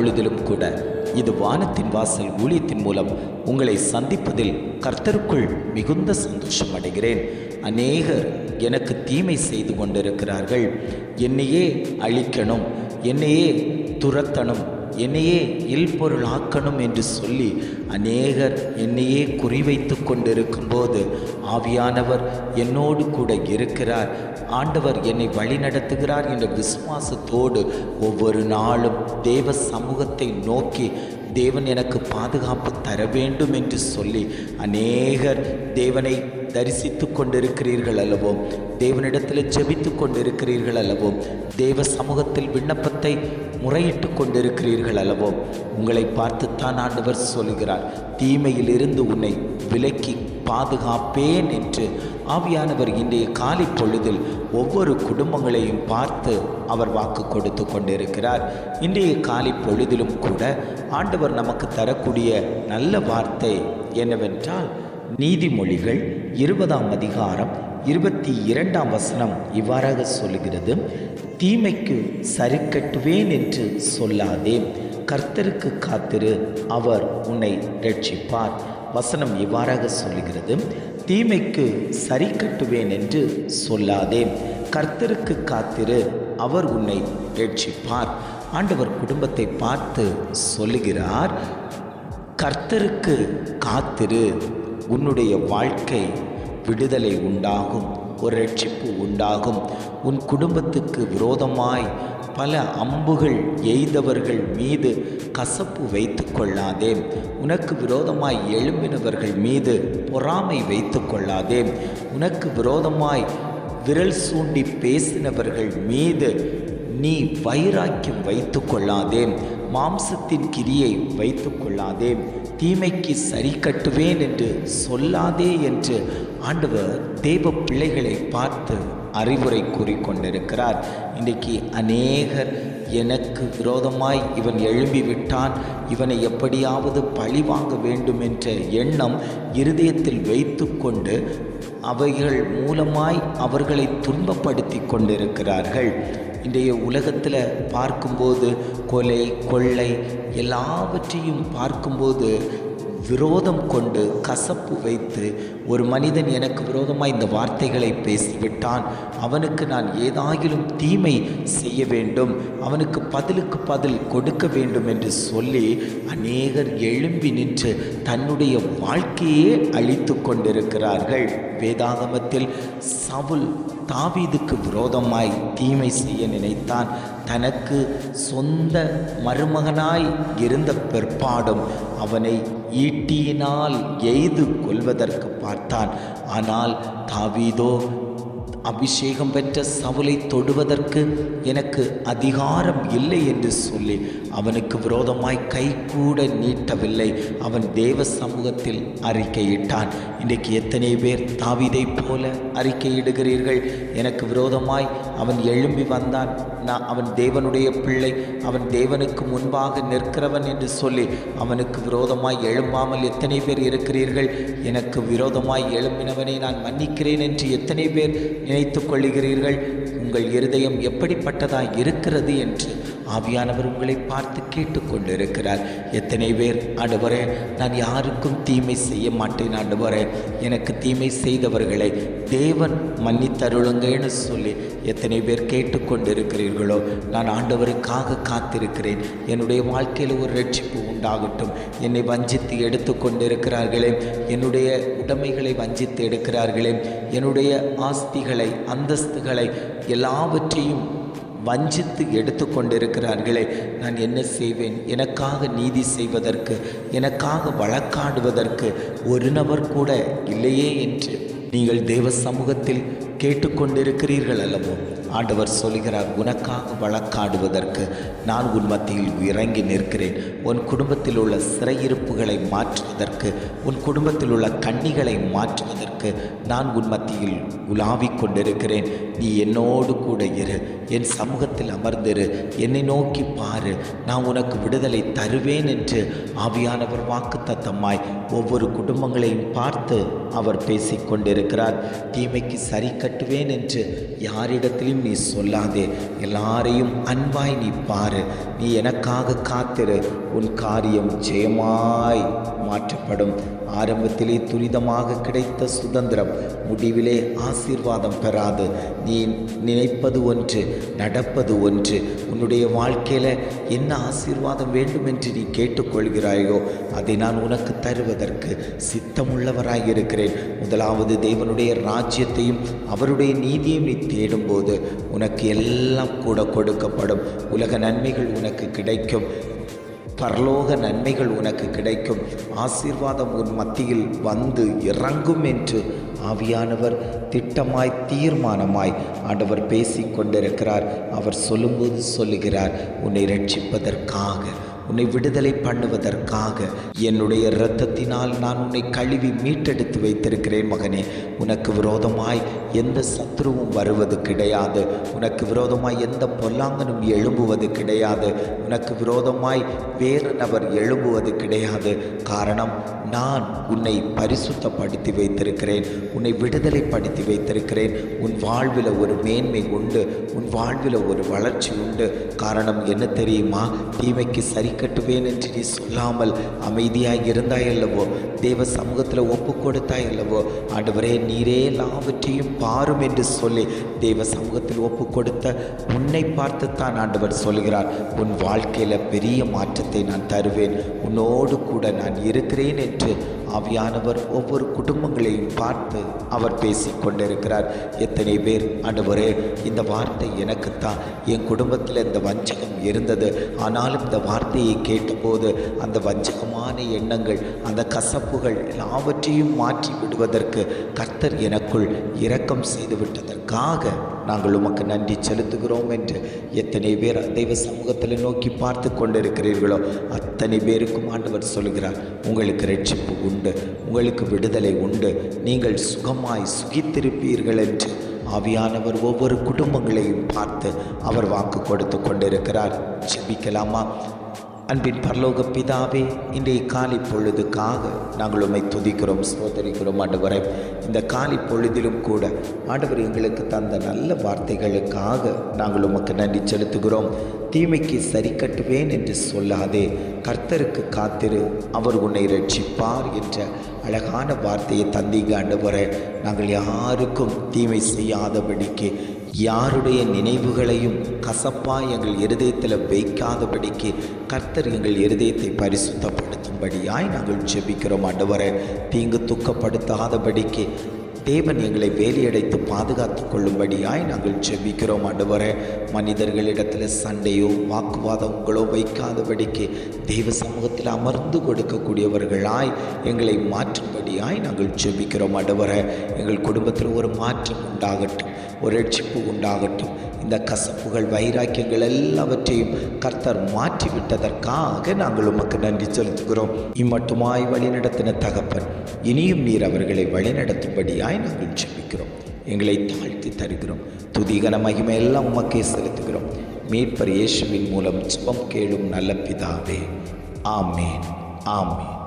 பொழுதிலும் கூட இது வானத்தின் வாசல் ஊழியத்தின் மூலம் உங்களை சந்திப்பதில் கர்த்தருக்குள் மிகுந்த சந்தோஷம் அடைகிறேன். அநேகர் எனக்கு தீமை செய்து கொண்டிருக்கிறார்கள். என்னையே அழிக்கணும் என்னையே துரத்தணும் என்னையே இல்பொருளாக்கணும் என்று சொல்லி அநேகர் என்னையே குறிவைத்து கொண்டிருக்கும் போது ஆவியானவர் என்னோடு கூட இருக்கிறார். ஆண்டவர் என்னை வழிநடத்துகிறார் என்ற விசுவாசத்தோடு ஒவ்வொரு நாளும் தேவ சமூகத்தை நோக்கி தேவன் எனக்கு பாதுகாப்பு தர வேண்டும் என்று சொல்லி அநேகர் தேவனை தரிசித்து கொண்டிருக்கிறீர்கள் அல்லவோ? தேவனிடத்தில் ஜெபித்து கொண்டிருக்கிறீர்கள் அல்லவோ? தேவ சமூகத்தில் விண்ணப்பத்தை முறையிட்டு கொண்டிருக்கிறீர்கள் அல்லவோ? உங்களை பார்த்துத்தான் ஆண்டவர் சொல்கிறார் தீமையிலிருந்து உன்னை விலக்கி பாதுகாப்பேன் என்று. ஆவியானவர் இன்றைய காலை பொழுதில் ஒவ்வொரு குடும்பங்களையும் பார்த்து அவர் வாக்கு கொடுத்து கொண்டிருக்கிறார். இன்றைய காலை பொழுதிலும் கூட ஆண்டவர் நமக்கு தரக்கூடிய நல்ல வார்த்தை என்னவென்றால் நீதிமொழிகள் இருபதாம் அதிகாரம் இருபத்தி இரண்டாம் வசனம் இவ்வாறாக சொல்லுகிறது. தீமைக்கு சரி கட்டுவேன் என்று சொல்லாதே. கர்த்தருக்கு காத்திரு அவர் உன்னை ரட்சிப்பார் வசனம் இவ்வாறாக சொல்லுகிறது. தீமைக்கு சரி கட்டுவேன் என்று சொல்லாதே. கர்த்தருக்கு காத்திரு அவர் உன்னை ரட்சிப்பார் ஆண்டவர் குடும்பத்தை பார்த்து சொல்லுகிறார். கர்த்தருக்கு காத்திரு. உன்னுடைய வாழ்க்கை விடுதலை உண்டாகும் ஒரு ரட்சிப்பு உண்டாகும். உன் குடும்பத்துக்கு விரோதமாய் பல அம்புகள் எய்தவர்கள் மீது கசப்பு வைத்து கொள்ளாதே. உனக்கு விரோதமாய் எழும்பினவர்கள் மீது பொறாமை வைத்து கொள்ளாதே. உனக்கு விரோதமாய் விரல் சூண்டி பேசினவர்கள் மீது நீ வைராக்கியம் வைத்து கொள்ளாதே. மாம்சத்தின் கிரியை வைத்து கொள்ளாதே. தீமைக்கு சரி கட்டுவேன் என்று சொல்லாதே என்று ஆண்டவர் தேவ பிள்ளைகளை பார்த்து அறிவுரை கூறிக்கொண்டிருக்கிறார். இன்றைக்கு அநேகர் எனக்கு விரோதமாய் இவன் எழும்பிவிட்டான். இவனை எப்படியாவது பழி வாங்க வேண்டும் என்ற எண்ணம் இருதயத்தில் வைத்துக்கொண்டு அவைகள் மூலமாய் அவர்களை துன்பப்படுத்தி கொண்டிருக்கிறார்கள். இன்றைய உலகத்தில் பார்க்கும்போது கொலை கொள்ளை எல்லாவற்றையும் பார்க்கும்போது விரோதம் கொண்டு கசப்பு வைத்து ஒரு மனிதன் எனக்கு விரோதமாக இந்த வார்த்தைகளை பேசிவிட்டான். அவனுக்கு நான் ஏதாகிலும் தீமை செய்ய வேண்டும். அவனுக்கு பதிலுக்கு பதில் கொடுக்க வேண்டும் என்று சொல்லி அநேகர் எழும்பி நின்று தன்னுடைய வாழ்க்கையே அழித்து கொண்டிருக்கிறார்கள். வேதாகமத்தில் சவுல் தாவீதுக்கு விரோதமாய் தீமை செய்ய நினைத்தான். தனக்கு சொந்த மருமகனாய் இருந்த பிற்பாடும் அவனை ஈட்டியினால் எய்து கொள்வதற்கு பார்த்தான். ஆனால் தாவீதோ அபிஷேகம் பெற்ற சவுலை தொடுவதற்கு எனக்கு அதிகாரம் இல்லை என்று சொல்லி அவனுக்கு விரோதமாய் கை கூட நீட்டவில்லை. அவன் தேவ சமூகத்தில் அறிக்கையிட்டான். இன்றைக்கு எத்தனை பேர் தாவிதை போல அறிக்கையிடுகிறீர்கள்? எனக்கு விரோதமாய் அவன் எழும்பி வந்தான். நான் அவன் தேவனுடைய பிள்ளை அவன் தேவனுக்கு முன்பாக நிற்கிறவன் என்று சொல்லி அவனுக்கு விரோதமாய் எழும்பாமல் எத்தனை பேர் இருக்கிறீர்கள்? எனக்கு விரோதமாய் எழும்பினவனை நான் மன்னிக்கிறேன் என்று எத்தனை பேர் நினைத்து கொள்கிறீர்கள் உங்கள் இருதயம் எப்படிப்பட்டதாய் இருக்கிறது என்று ஆவியானவர் உங்களை பார்த்து கேட்டுக்கொண்டிருக்கிறார். எத்தனை பேர் ஆண்டவரே நான் யாருக்கும் தீமை செய்ய மாட்டேன் ஆண்டவரே. எனக்கு தீமை செய்தவர்களை தேவன் மன்னித்தருளுங்கன்னு சொல்லி எத்தனை பேர் கேட்டுக்கொண்டிருக்கிறீர்களோ நான் ஆண்டவருக்காக காத்திருக்கிறேன். என்னுடைய வாழ்க்கையில் ஒரு ரட்சிப்பு உண்டாகட்டும். என்னை வஞ்சித்து எடுத்து கொண்டிருக்கிறார்களே என்னுடைய உடைமைகளை வஞ்சித்து எடுக்கிறார்களே. என்னுடைய ஆஸ்திகளை அந்தஸ்துகளை எல்லாவற்றையும் வஞ்சித்து எடுத்து கொண்டிருக்கிறார்களே நான் என்ன செய்வேன்? எனக்காக நீதி செய்வதற்கு எனக்காக வழக்காடுவதற்கு ஒரு நபர் கூட இல்லையே என்று. நீங்கள் தேவ சமூகத்தில் கேட்டுக்கொண்டிருக்கிறீர்கள் அல்லவோ ஆண்டவர் சொல்கிறார் உனக்காக வழக்காடுவதற்கு நான் உன் மத்தியில் இறங்கி நிற்கிறேன். உன் குடும்பத்தில் உள்ள சிறையிருப்புகளை மாற்றுவதற்கு உன் குடும்பத்தில் உள்ள கண்ணிகளை மாற்றுவதற்கு நான் உன் மத்தியில் உலாவிக் கொண்டிருக்கிறேன். நீ என்னோடு கூட இரு. என் சமூகத்தில் அமர்ந்திரு. என்னை நோக்கி பாரு. நான் உனக்கு விடுதலை தருவேன் என்று ஆவியானவர் வாக்கு தத்தம்மாய் ஒவ்வொரு குடும்பங்களையும் பார்த்து அவர் பேசிக்கொண்டிருக்கிறார். தீமைக்கு சரி கட்டுவேன் என்று யாரிடத்திலும் நீ சொல்லாதே. எல்லாரையும் அன்பாய் நீ பாரு. நீ எனக்காக காத்திரு. உன் காரியம் ஜெயமாய் மாற்றப்படும். ஆரம்பத்திலே துரிதமாக கிடைத்த சுதந்திரம் முடிவிலே ஆசீர்வாதம் பெறாது. நீ நினைப்பது ஒன்று நடப்பது ஒன்று. உன்னுடைய வாழ்க்கையில் என்ன ஆசீர்வாதம் வேண்டும் என்று நீ கேட்டுக்கொள்கிறாயோ அதை நான் உனக்கு தருவதற்கு சித்தமுள்ளவராக இருக்கிறேன். முதலாவது தேவனுடைய ராஜ்யத்தையும் அவருடைய நீதியையும் நீ தேடும்போது உனக்கு எல்லாம் கூட கொடுக்கப்படும். உலக நன்மைகள் உனக்கு கிடைக்கும். பரலோக நன்மைகள் உனக்கு கிடைக்கும். ஆசீர்வாதம் உன் மத்தியில் வந்து இறங்கும் என்று ஆவியானவர் திட்டமாய் தீர்மானமாய் ஆண்டவர் பேசி கொண்டிருக்கிறார். அவர் சொல்லும்போது சொல்லுகிறார் உன்னை ரட்சிப்பதற்காக உன்னை விடுதலை பண்ணுவதற்காக என்னுடைய இரத்தத்தினால் நான் உன்னை கழுவி மீட்டெடுத்து வைத்திருக்கிறேன் மகனே. உனக்கு விரோதமாய் எந்த சத்ருவும் வருவது கிடையாது. உனக்கு விரோதமாய் எந்த பொல்லாங்கனும் எழும்புவது கிடையாது. உனக்கு விரோதமாய் வேறு நபர் எழும்புவது கிடையாது. காரணம் நான் உன்னை பரிசுத்தப்படுத்தி வைத்திருக்கிறேன். உன்னை விடுதலைப்படுத்தி வைத்திருக்கிறேன். உன் வாழ்வில் ஒரு மேன்மை உண்டு. உன் வாழ்வில் ஒரு வளர்ச்சி உண்டு. காரணம் என்ன தெரியுமா? தீமைக்கு சரி கட்டுவேன் என்று நீ சொல்லாமல் அமைதியாக இருந்தாய் அல்லவோ? தேவ சமூகத்தில் ஒப்பு கொடுத்தாய் அல்லவோ ஆண்டவரே நீரே எல்லாவற்றையும் பாரும் என்று சொல்லி தேவ சமூகத்தில் ஒப்பு கொடுத்த உன்னை பார்த்துத்தான் ஆண்டவர் சொல்கிறார். உன் வாழ்க்கையில் பெரிய மாற்றத்தை நான் தருவேன். உன்னோடு கூட நான் இருக்கிறேன் என்று ஆவியானவர் ஒவ்வொரு குடும்பங்களையும் பார்த்து அவர் பேசி கொண்டிருக்கிறார். எத்தனை பேர் ஆண்டவரே இந்த வார்த்தை எனக்குத்தான் என் குடும்பத்தில் இந்த வஞ்சகம் இருந்தது. ஆனாலும் இந்த வார்த்தையை கேட்டபோது அந்த வஞ்சகமான எண்ணங்கள் அந்த கசப்புகள் எல்லாவற்றையும் மாற்றி விடுவதற்கு கர்த்தர் எனக்குள் இரக்கம் செய்து விட்டதற்காக நாங்கள் உமக்கு நன்றி செலுத்துகிறோம் என்று எத்தனை பேர் தெய்வ சமூகத்தில் நோக்கி பார்த்து கொண்டிருக்கிறீர்களோ அத்தனை பேருக்கும் ஆண்டவர் சொல்கிறார் உங்களுக்கு ரட்சிப்பு உண்டு உங்களுக்கு விடுதலை உண்டு நீங்கள் சுகமாய் சுகித்திருப்பீர்கள் என்று. ஆவியானவர் ஒவ்வொரு குடும்பங்களையும் பார்த்து அவர் வாக்கு கொடுத்து கொண்டிருக்கிறார். ஜெபிக்கலாமா? அன்பின் பரலோக பிதாவே இன்றைய காலை பொழுதுக்காக நாங்கள் உம்மை துதிக்கிறோம் ஸ்தோத்தரிக்கிறோம் ஆண்டவரை. இந்த காலை பொழுதிலும் கூட ஆண்டவர் எங்களுக்கு தந்த நல்ல வார்த்தைகளுக்காக நாங்கள் உமக்கு நன்றி செலுத்துகிறோம். தீமைக்கு சரி கட்டுவேன் என்று சொல்லாதே. கர்த்தருக்கு காத்திரு அவர் உன்னை ரட்சிப்பார் என்ற அழகான வார்த்தையை தந்தீங்க ஆண்டவரை நாங்கள் யாருக்கும் தீமை செய்யாதபடிக்கு யாருடைய நினைவுகளையும் கசப்பாக எங்கள் இருதயத்தில் வைக்காதபடிக்கு கர்த்தர் எங்கள் இருதயத்தை பரிசுத்தப்படுத்தும்படியாய் நாங்கள் ஜெபிக்கிறோம். ஆண்டவரை தீங்கு துக்கப்படுத்தாதபடிக்கு தேவன் எங்களை வேலியடைத்து பாதுகாத்து கொள்ளும்படியாய் நாங்கள் ஜெபிக்கிறோம் ஆண்டவரே. மனிதர்களிடத்தில் சண்டையோ வாக்குவாதங்களோ வைக்காதபடிக்கு தெய்வ சமூகத்தில் அமர்ந்து கொடுக்கக்கூடியவர்களாய் எங்களை மாற்றும்படியாய் நாங்கள் ஜெபிக்கிறோம் ஆண்டவரே. எங்கள் குடும்பத்தில் ஒரு மாற்றம் உண்டாகட்டும். ஒரு ரட்சிப்பு உண்டாகட்டும். இந்த கசப்புகள் வைராக்கியங்கள் எல்லாவற்றையும் கர்த்தர் மாற்றிவிட்டதற்காக நாங்கள் உமக்கு நன்றி செலுத்துகிறோம். இம்மட்டுமாய் வழிநடத்தின தகப்பன் இனியும் நீர் அவர்களை வழிநடத்தும்படியாய் நாங்கள் ஜெபிக்கிறோம். எங்களை தாழ்த்தி தருகிறோம். துதிகன மகிமை எல்லாம் உமக்கே செலுத்துகிறோம். மீட்பர் இயேசுவின் மூலம் சுபம் கேளும் நல்ல பிதாவே. ஆமேன். ஆமேன்.